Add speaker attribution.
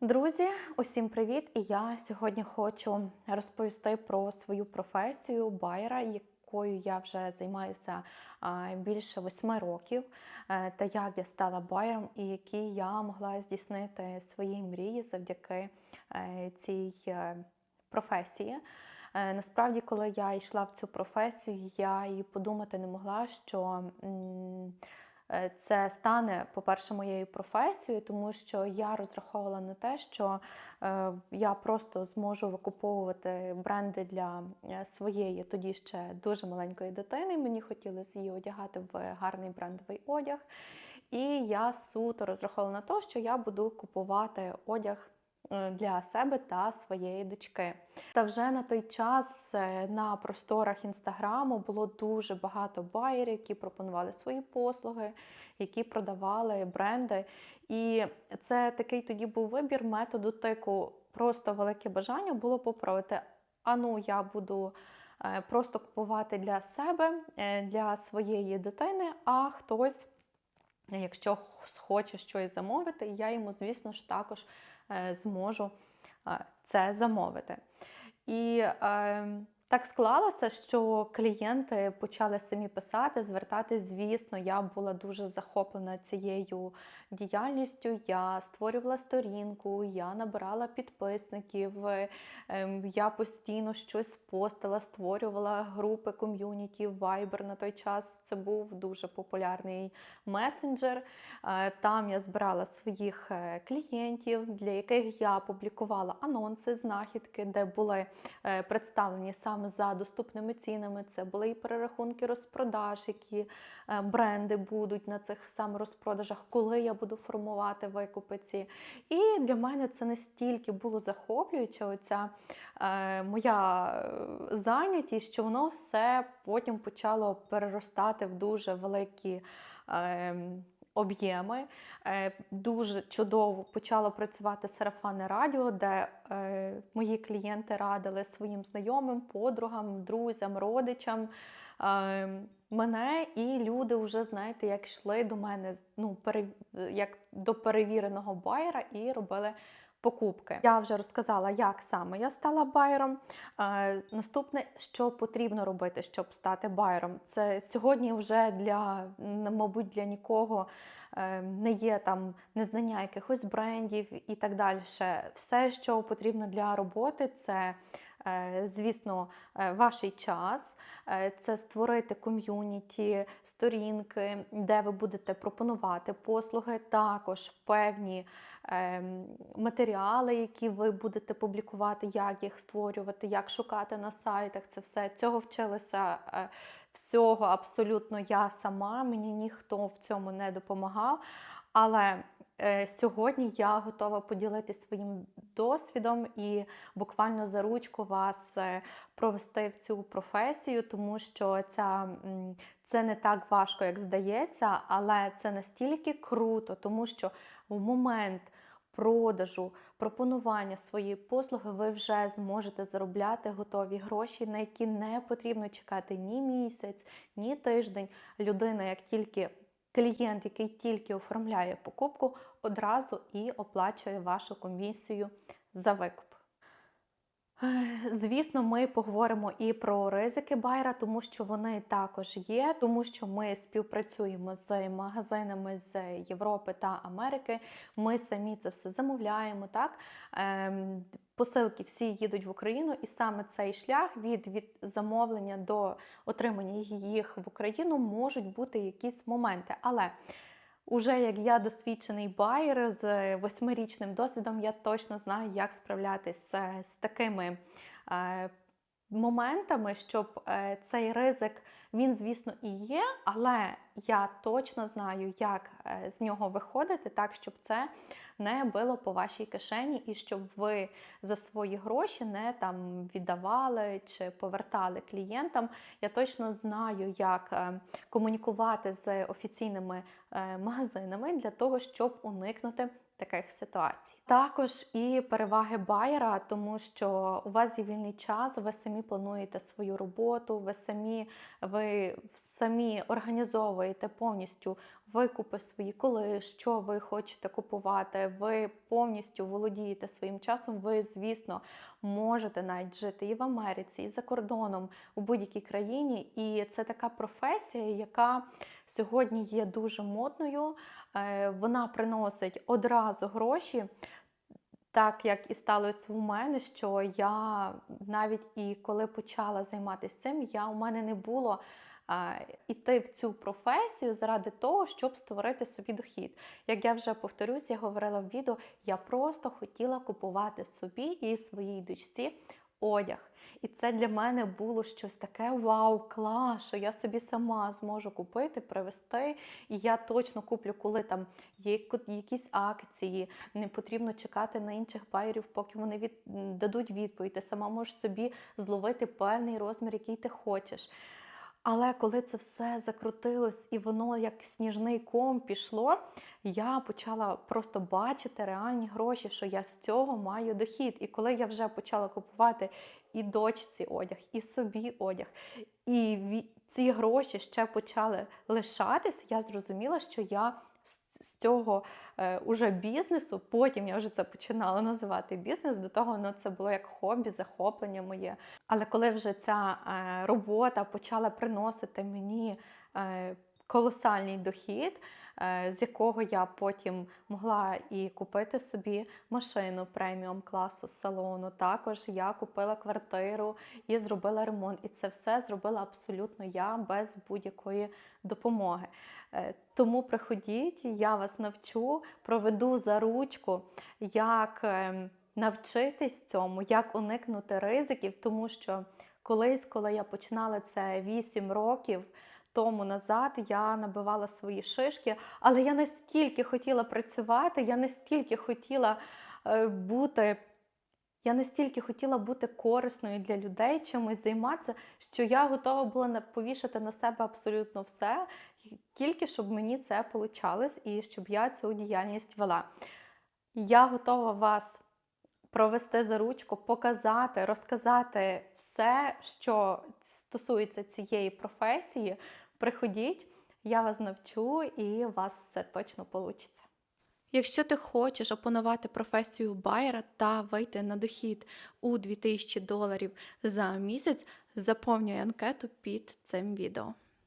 Speaker 1: Друзі, усім привіт! І я сьогодні хочу розповісти про свою професію байера, якою я вже займаюся більше восьми років, е, та як я стала байером і які я могла здійснити свої мрії завдяки е, цій е, професії. Насправді, коли я йшла в цю професію, я і подумати не могла, що це стане, по-перше, моєю професією, тому що я розраховувала на те, що е, я просто зможу викуповувати бренди для е, своєї тоді ще дуже маленької дитини. Мені хотілося її одягати в гарний брендовий одяг. І я суто розраховувала на те, що я буду купувати одяг е, для себе та своєї дочки. Та вже на той час е, на просторах інстаграму було дуже багато байерів, які пропонували свої послуги, які продавали бренди. І це такий тоді був вибір методу тику. Просто велике бажання було попробувати. А ну, я буду е, просто купувати для себе, е, для своєї дитини, а хтось. Якщо хоче щось замовити, я йому, звісно ж, також е, зможу е, це замовити. І е, так склалося, що клієнти почали самі писати, звертатись. Звісно, я була дуже захоплена цією діяльністю. Я створювала сторінку, я набирала підписників, ем, я постійно щось постила, створювала групи ком'юніті, Viber на той час. Це був дуже популярний месенджер. Е, Там я збирала своїх е, клієнтів, для яких я публікувала анонси, знахідки, де були е, представлені саме за доступними цінами. Це були і перерахунки розпродаж, які е, бренди будуть на цих саме розпродажах, коли я буду формувати викупи ці. І для мене це настільки було захоплююче, оця е, моя е, зайнятість, що воно все потім почало переростати в дуже великі. Е, Об'єми Е, дуже чудово почало працювати сарафанне радіо, де е, мої клієнти радили своїм знайомим, подругам, друзям, родичам е, мене, і люди вже знаєте, як йшли до мене ну, як до перевіреного байера і робили. Покупки. Я вже розказала, як саме я стала байером. Е, наступне, що потрібно робити, щоб стати байером. Це сьогодні вже для, мабуть, для нікого е, не є там незнання якихось брендів і так далі. Все, що потрібно для роботи, це. Е, Звісно, е, ваш час е, це створити ком'юніті, сторінки, де ви будете пропонувати послуги, також певні ем, матеріали, які ви будете публікувати, як їх створювати, як шукати на сайтах. Це все цього вчилася е, всього абсолютно я сама. Мені ніхто в цьому не допомагав. Але сьогодні я готова поділитися своїм досвідом і буквально за ручку вас е, провести в цю професію, тому що ця, це не так важко, як здається, але це настільки круто, тому що в момент продажу, пропонування своєї послуги ви вже зможете заробляти готові гроші, на які не потрібно чекати ні місяць, ні тиждень. Людина, як тільки клієнт, який тільки оформляє покупку, одразу і оплачує вашу комісію за викуп. Звісно, ми поговоримо і про ризики байера, тому що вони також є, тому що ми співпрацюємо з магазинами з Європи та Америки. Ми самі це все замовляємо. Так Ем, посилки всі їдуть в Україну, і саме цей шлях від, від замовлення до отримання їх в Україну можуть бути якісь моменти. Але Уже як я досвідчений байер з восьмирічним досвідом, я точно знаю, як справлятися з, з такими е, моментами, щоб е, цей ризик, він, звісно, і є, але я точно знаю, як е, з нього виходити, так, щоб це не било по вашій кишені, і щоб ви за свої гроші не там віддавали чи повертали клієнтам. Я точно знаю, як е, комунікувати з офіційними е, магазинами для того, щоб уникнути таких ситуацій. Також і переваги байера, тому що у вас є вільний час, ви самі плануєте свою роботу, ви самі, ви самі організовуєте повністю викупи свої, коли що ви хочете купувати. Ви повністю володієте своїм часом. Ви, звісно, можете навіть жити і в Америці, і за кордоном у будь-якій країні. І це така професія, яка сьогодні є дуже модною. Е, Вона приносить одразу гроші. Так як і сталося в мене, що я навіть і коли почала займатися цим, я у мене не було а, іти в цю професію заради того, щоб створити собі дохід. Як я вже повторюсь, я говорила в відео, я просто хотіла купувати собі і своїй дочці одяг. І це для мене було щось таке вау, клас, що я собі сама зможу купити, привезти. І я точно куплю, коли там є якісь акції, не потрібно чекати на інших байерів, поки вони від... дадуть відповідь. Ти сама можеш собі зловити певний розмір, який ти хочеш. Але коли це все закрутилось і воно як сніжний ком пішло, я почала просто бачити реальні гроші, що я з цього маю дохід. І коли я вже почала купувати і дочці одяг, і собі одяг, і ці гроші ще почали лишатись, я зрозуміла, що я з- цього е, уже бізнесу, потім я вже це починала називати бізнес, до того ну, це було як хобі, захоплення моє. Але коли вже ця е, робота почала приносити мені е, колосальний дохід, з якого я потім могла і купити собі машину преміум класу салону. Також я купила квартиру і зробила ремонт. І це все зробила абсолютно я без будь-якої допомоги. Е, Тому приходіть, я вас навчу, проведу за ручку, як ем, навчитись цьому, як уникнути ризиків, тому що колись, коли я починала це 8 років тому назад, я набивала свої шишки, але я настільки хотіла працювати, я настільки хотіла е, бути. Я настільки хотіла бути корисною для людей, чимось займатися, що я готова була повішати на себе абсолютно все, тільки щоб мені це получалось і щоб я цю діяльність вела. Я готова вас провести за ручку, показати, розказати все, що стосується цієї професії. Приходіть, я вас навчу і у вас все точно вийде. Якщо ти хочеш опанувати професію байера та вийти на дохід у 2000 доларів за місяць, заповнюй анкету під цим відео.